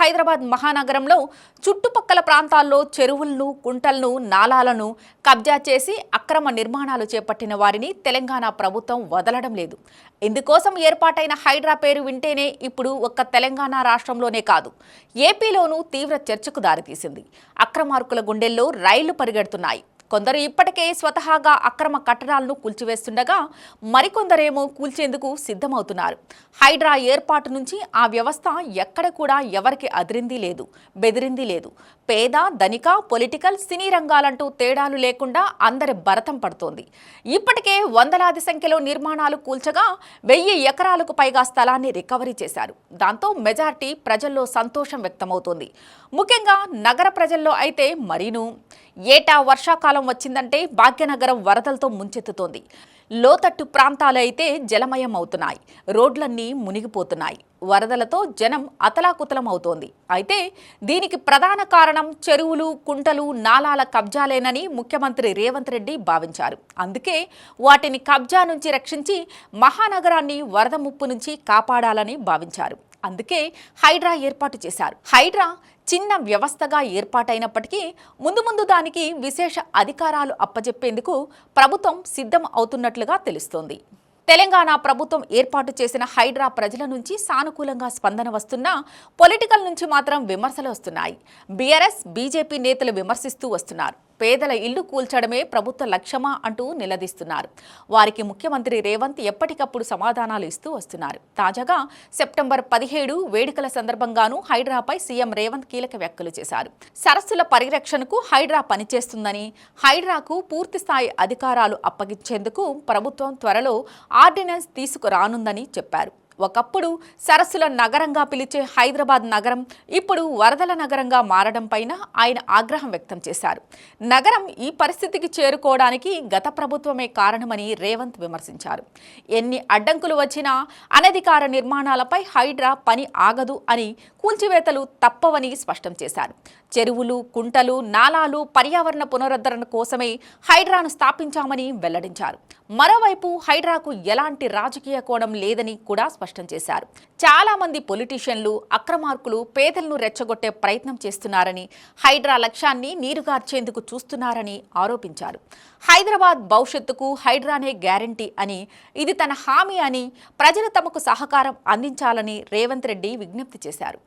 హైదరాబాద్ మహానగరంలో చుట్టుపక్కల ప్రాంతాల్లో చెరువులను కుంటలను నాలాలను కబ్జా చేసి అక్రమ నిర్మాణాలు చేపట్టిన వారిని తెలంగాణ ప్రభుత్వం వదలడం లేదు. ఇందుకోసం ఏర్పాటైన హైడ్రా పేరు వింటేనే ఇప్పుడు ఒక్క తెలంగాణ రాష్ట్రంలోనే కాదు ఏపీలోనూ తీవ్ర చర్చకు దారితీసింది. అక్రమార్కుల గుండెల్లో రైళ్ళు పరిగెడుతున్నాయి. కొందరు ఇప్పటికే స్వతహాగా అక్రమ కట్టడాలను కూల్చివేస్తుండగా మరికొందరేమో కూల్చేందుకు సిద్ధమవుతున్నారు. హైడ్రా ఏర్పాటు నుంచి ఆ వ్యవస్థ ఎక్కడ కూడా ఎవరికి అదిరింది లేదు బెదిరింది లేదు. పేద ధనిక పొలిటికల్ సినీ రంగాలంటూ తేడాలు లేకుండా అందరి భరతం పడుతోంది. ఇప్పటికే వందలాది సంఖ్యలో నిర్మాణాలు కూల్చగా వెయ్యి ఎకరాలకు పైగా స్థలాన్ని రికవరీ చేశారు. దాంతో మెజార్టీ ప్రజల్లో సంతోషం వ్యక్తమవుతోంది. ముఖ్యంగా నగర ప్రజల్లో అయితే మరీనూ ఏటా వర్షాకాలం వచ్చిందంటే భాగ్యనగరం వరదలతో ముంచెత్తుతోంది. లోతట్టు ప్రాంతాలు అయితే జలమయం అవుతున్నాయి రోడ్లన్నీ మునిగిపోతున్నాయి. వరదలతో జనం అతలాకుతలం అవుతోంది అయితే దీనికి ప్రధాన కారణం చెరువులు కుంటలు నాలాల కబ్జాలేనని ముఖ్యమంత్రి రేవంత్ రెడ్డి భావించారు. అందుకే వాటిని కబ్జా నుంచి రక్షించి మహానగరాన్ని వరద ముప్పు నుంచి కాపాడాలని భావించారు. అందుకే హైడ్రా ఏర్పాటు చేశారు. హైడ్రా చిన్న వ్యవస్థగా ఏర్పాటైనప్పటికీ ముందు ముందు దానికి విశేష అధికారాలు అప్పజెప్పేందుకు ప్రభుత్వం సిద్ధం అవుతున్నట్లుగా తెలుస్తోంది. తెలంగాణ ప్రభుత్వం ఏర్పాటు చేసిన హైడ్రా ప్రజల నుంచి సానుకూలంగా స్పందన వస్తున్నా పొలిటికల్ నుంచి మాత్రం విమర్శలు వస్తున్నాయి. బీఆర్ఎస్ బీజేపీ నేతలు విమర్శిస్తూ వస్తున్నారు. పేదల ఇల్లు కూల్చడమే ప్రభుత్వ లక్ష్యమా అంటూ నిలదీస్తున్నారు. వారికి ముఖ్యమంత్రి రేవంత్ ఎప్పటికప్పుడు సమాధానాలు ఇస్తూ వస్తున్నారు. తాజాగా సెప్టెంబర్ పదిహేడు వేడుకల సందర్భంగానూ హైడ్రాపై సీఎం రేవంత్ కీలక వ్యాఖ్యలు చేశారు. సరస్సుల పరిరక్షణకు హైడ్రా పనిచేస్తుందని హైడ్రాకు పూర్తి స్థాయి అధికారాలు అప్పగించేందుకు ప్రభుత్వం త్వరలో ఆర్డినెన్స్ తీసుకురానుందని చెప్పారు. ఒకప్పుడు సరస్సుల నగరంగా పిలిచే హైదరాబాద్ నగరం ఇప్పుడు వరదల నగరంగా మారడం పైన ఆయన ఆగ్రహం వ్యక్తం చేశారు. నగరం ఈ పరిస్థితికి చేరుకోవడానికి గత ప్రభుత్వమే కారణమని రేవంత్ విమర్శించారు. ఎన్ని అడ్డంకులు వచ్చినా అనధికార నిర్మాణాలపై హైడ్రా పని ఆగదు అని కూల్చివేతలు తప్పవని స్పష్టం చేశారు. చెరువులు కుంటలు నాలాలు పర్యావరణ పునరుద్ధరణ కోసమే హైడ్రాను స్థాపించామని వెల్లడించారు. మరోవైపు హైడ్రాకు ఎలాంటి రాజకీయ కోణం లేదని కూడా స్పష్టం చేశారు. చాలా మంది పొలిటీషియన్లు అక్రమార్కులు పేదలను రెచ్చగొట్టే ప్రయత్నం చేస్తున్నారని హైడ్రా లక్ష్యాన్ని నీరుగార్చేందుకు చూస్తున్నారని ఆరోపించారు. హైదరాబాద్ భవిష్యత్తుకు హైడ్రానే గ్యారంటీ అని ఇది తన హామీ అని ప్రజలు తమకు సహకారం అందించాలని రేవంత్ రెడ్డి విజ్ఞప్తి చేశారు.